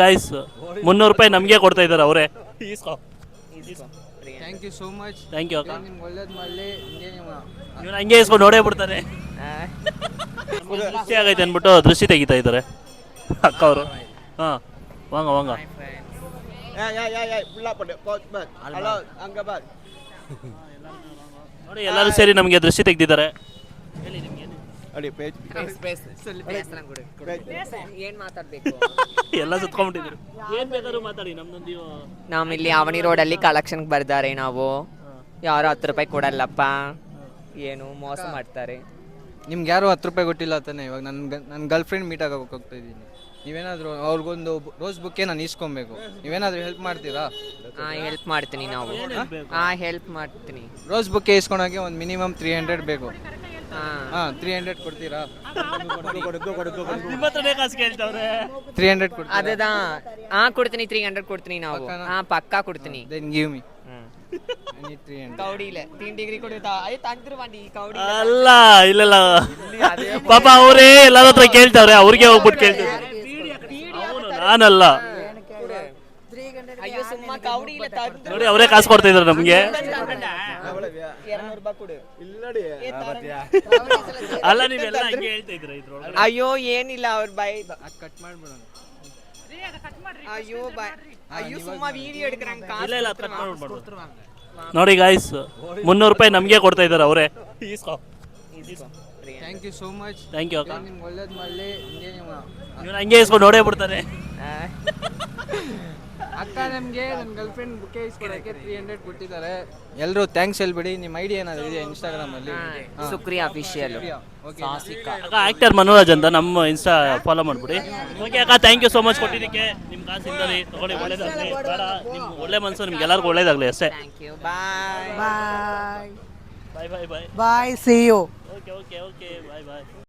Guys ಮುನ್ನೂರು ರೂಪಾಯಿ ನಮಗೆ ಕೊಡ್ತಾ ಇದ್ದಾರೆ ಅವರೇ. Thank you so much thank you ಅಕ್ಕ. ನಿಮ್ಗೆ ಒಳ್ಳೇದು ಮಾಡಲಿ ಹಿಂಗೆ ನೀವು. ಇವ್ನು ಹಂಗೆ ಇಸ್ಕೊಂಡು ನೋಡೇ ಬಿಡ್ತಾರೆ ಖುಷಿ ಆಗೈತೆ ಅಂದ್ಬಿಟ್ಟು ದೃಷ್ಟಿ ತೆಗಿತಾ ಇದ್ದಾರೆ. ಅಕ್ಕ ಅವರು. ಹಾಂ ವಾಂಗ ವಾಂಗ. ನೋಡಿ ಎಲ್ಲರೂ ಸೇರಿ ನಮಗೆ ದೃಷ್ಟಿ ತೆಗ್ದಿದ್ದಾರೆ. Adi ಇಲ್ಲಿ ಏನ್ ಮಾತಾಡ್ಬೇಕು? ಎಲ್ಲ ಸುತ್ಕೊಂಡ್ಬಿಟ್ಟಿದ್ರು. ಏನು ಬೇಕಾದ್ರೂ ಮಾತಾಡಿ ನಮ್ದೊಂದು ನಾವಿಲ್ಲಿ ಅವನಿ ರೋಡಲ್ಲಿ ಕಲೆಕ್ಷನ್ಗೆ ಬರ್ತಾರೆ ನಾವು. ಯಾರು ಹತ್ತು ರೂಪಾಯಿ ಕೊಡಲ್ಲಪ್ಪ? ಏನು ಮೋಸ ಮಾಡ್ತಾರೆ. ನಿಮ್ಗೆ ಯಾರು ಹತ್ತು ರೂಪಾಯಿ ಕೊಟ್ಟಿಲ್ಲ ತಾನೆ? ಇವಾಗ ನನ್ನ ನನ್ನ ಗರ್ಲ್ ಫ್ರೆಂಡ್ ಮೀಟ್ ಆಗೋಕೆ ಹೋಗ್ತಾ ಇದ್ದೀನಿ. ನೀವೇನಾದರೂ ಅವ್ರಿಗೊಂದು ರೋಸ್ ಬುಕ್ಕೆ ನಾನು ಇಸ್ಕೊಬೇಕು ನೀವೇನಾದರೂ ಹೆಲ್ಪ್ ಮಾಡ್ತೀರಾ? ಹಾ ಹೆಲ್ಪ್ ಮಾಡ್ತೀನಿ ನಾವು. ಹಾ ಹೆಲ್ಪ್ ಮಾಡ್ತೀನಿ. ರೋಸ್ ಬುಕ್ಕೆ ಇಸ್ಕೊಳಕ್ಕೆ ಒಂದು ಮಿನಿಮಮ್ ತ್ರೀ ಹಂಡ್ರೆಡ್ ಬೇಕು. ಹಾಂ ತ್ರೀ ಹಂಡ್ರೆಡ್ ಕೊಡ್ತೀರಾ ತ್ರೀ ಹಂಡ್ರೆಡ್ ಕೊಡ್ತೀರಾ ಅದದಾ ಕೊಡ್ತೀನಿ ತ್ರೀ ಹಂಡ್ರೆಡ್ ಕೊಡ್ತೀನಿ ನಾವು ಪಕ್ಕನಾ? ಪಕ್ಕಾ ಕೊಡ್ತೀನಿ ಅಲ್ಲ ಇಲ್ಲಲ್ಲ ಪಾಪ ಅವರೇ ಎಲ್ಲರ ಕೇಳ್ತಾವ್ರೆ ಅವ್ರಿಗೆ ಹೋಗ್ಬಿಟ್ಟು ಕೇಳ್ತಾರೆ ಅವನು ನಾನಲ್ಲ ಅಯ್ಯೋ ಸುಮ್ಮ ಕಾವಡಿ ಇಲ್ಲ ತಂದು ನೋಡಿ ಅವರೇ ಕಾಸು ಕೊಡ್ತಾ ಇದ್ರು ನಮ್ಗೆ ಅಲ್ಲ ನೀವೆಲ್ಲ ಹಂಗೆ ಹೇಳ್ತಾ ಇದ್ರ ಇದ್ರೊಳಗೆ ಅಯ್ಯೋ ಏನಿಲ್ಲ ಅವ್ರ ಬಾಯ್ ಕಟ್ ಮಾಡ್ಬಿಡೋಣ. ಅಯ್ಯೋ ಬಾಯ್. ಅಯ್ಯೋ ಸುಮ್ಮ ವೀಡಿಯೋ ಎಡ್ಕರಂಗ್ ಇಲ್ಲ ಇಲ್ಲ ಕಟ್ ಮಾಡ್ಬಿಡೋಣ ನೋಡಿ ಗಾಯ್ಸ್ ಮುನ್ನೂರು ರೂಪಾಯಿ ನಮಗೆ ಕೊಡ್ತಾ ಇದ್ದಾರೆ ಅವರೇ thank you so much thank you ಅಕ್ಕ. ಒಳ್ಳೇದು ಮಾಡಲಿ ಹಂಗೆ ಇಸ್ಕೊಂಡು ನೋಡೇ ಬಿಡ್ತಾರೆ ಅಕ್ಕ ನಮಗೆ ನನ್ನ ಗರ್ಲ್ಫ್ರೆಂಡ್ ಬುಕ್ಕೆ ಇಸ್ಕೊಳಕ್ಕೆ ತ್ರೀ ಹಂಡ್ರೆಡ್ ಕೊಟ್ಟಿದ್ದಾರೆ. ಎಲ್ಲರೂ ಥ್ಯಾಂಕ್ಸ್ ಹೇಳ್ಬಿಡಿ ನಿಮ್ಮ ಐಡಿ ಏನಾದರೂ ಇದೆಯಾ ಇನ್ಸ್ಟಾಗ್ರಾಮಲ್ಲಿ ಸುಕ್ರಿಯಾ ಅಫಿಷಿಯಲ್ ಓಕೆ ಅಕ್ಕ ಆಕ್ಟರ್ ಮನೋರಾಜ್ ಅಂತ ನಮ್ಮ ಇನ್ಸ್ಟಾ ಫಾಲೋ ಮಾಡ್ಬಿಡಿ. ಓಕೆ ಅಕ್ಕ ಥ್ಯಾಂಕ್ ಯು ಸೋ ಮಚ್ ಕೊಟ್ಟಿದ್ದಕ್ಕೆ. ನಿಮ್ಮ ಕಾಸಿಂದಲೇ. ತಗೊಳ್ಳಿ ಒಳ್ಳೇದಾಗಲಿ. ನಿಮ್ಮ ಒಳ್ಳೆ ಮನಸ್ಸು ನಿಮ್ಗೆ ಎಲ್ಲರಿಗೂ ಒಳ್ಳೇದಾಗಲಿ ಅಷ್ಟೇ. Thank you bye Bye. Bye bye bye see you okay okay okay bye bye